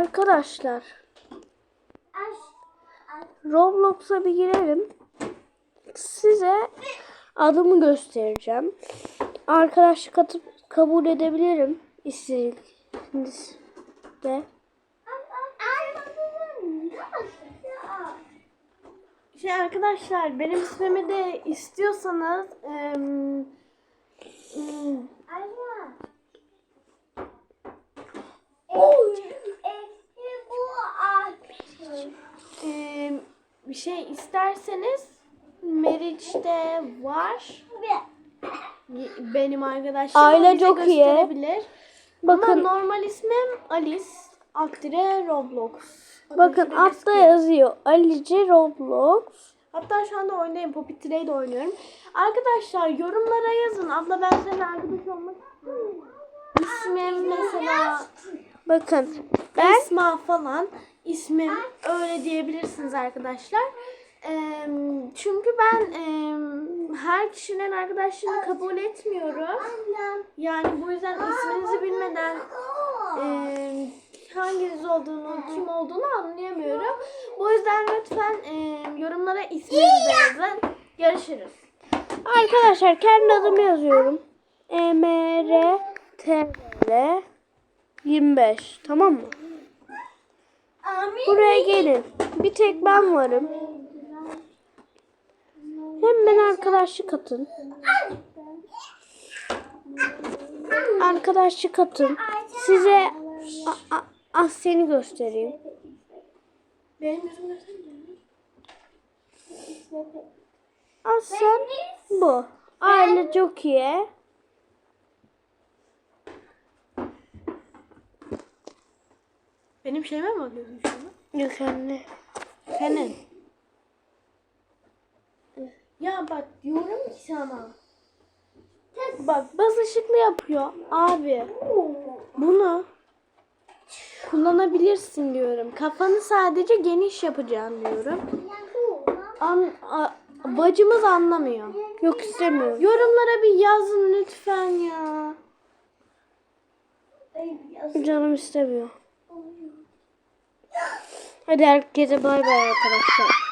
Arkadaşlar Roblox'a bir girelim. Size adımı göstereceğim. Arkadaşlık atıp kabul edebilirim istediğiniz de. Şey arkadaşlar benim ismimi de istiyorsanız em, bir şey isterseniz Meriç'te var. Benim arkadaşlarım Aile çok iyi. gösterebilir. Bakın Ama normal ismim Alice. Aktire Roblox. bakın altta yazıyor Alice Roblox. Hatta şu anda oyundayım. Poppy Trade oynuyorum. Arkadaşlar yorumlara yazın. Abla ben seninle arkadaş olmak istiyorum. İsmim mesela Bakın ben Esma falan. İsmim öyle diyebilirsiniz arkadaşlar. Eee, çünkü ben eee, her kişinin arkadaşlığını kabul etmiyorum. Yani bu yüzden isminizi bilmeden eee hanginiz olduğunu, kim olduğunu anlayamıyorum. Bu yüzden lütfen eee, yorumlara isminizi yazın. Görüşürüz. arkadaşlar kendi adımı yazıyorum. E M R T L 25 tamam mı? Buraya gelin. Bir tek ben varım. Hemen arkadaşlık atın. Arkadaşlık atın. Size a- a- az seni göstereyim. Sen bu. Aile çok iyi. Benim şeyime mi bakıyorsun şu an? Yok anne. Senin. Ya bak diyorum ki sana. Bak baz ışıklı yapıyor abi. Bunu kullanabilirsin diyorum. Kafanı sadece geniş yapacaksın diyorum. An, a- bacımız anlamıyor. Yok istemiyorum. Yorumlara bir yazın lütfen ya. Canım istemiyor. Hadi herkese bay bay arkadaşlar.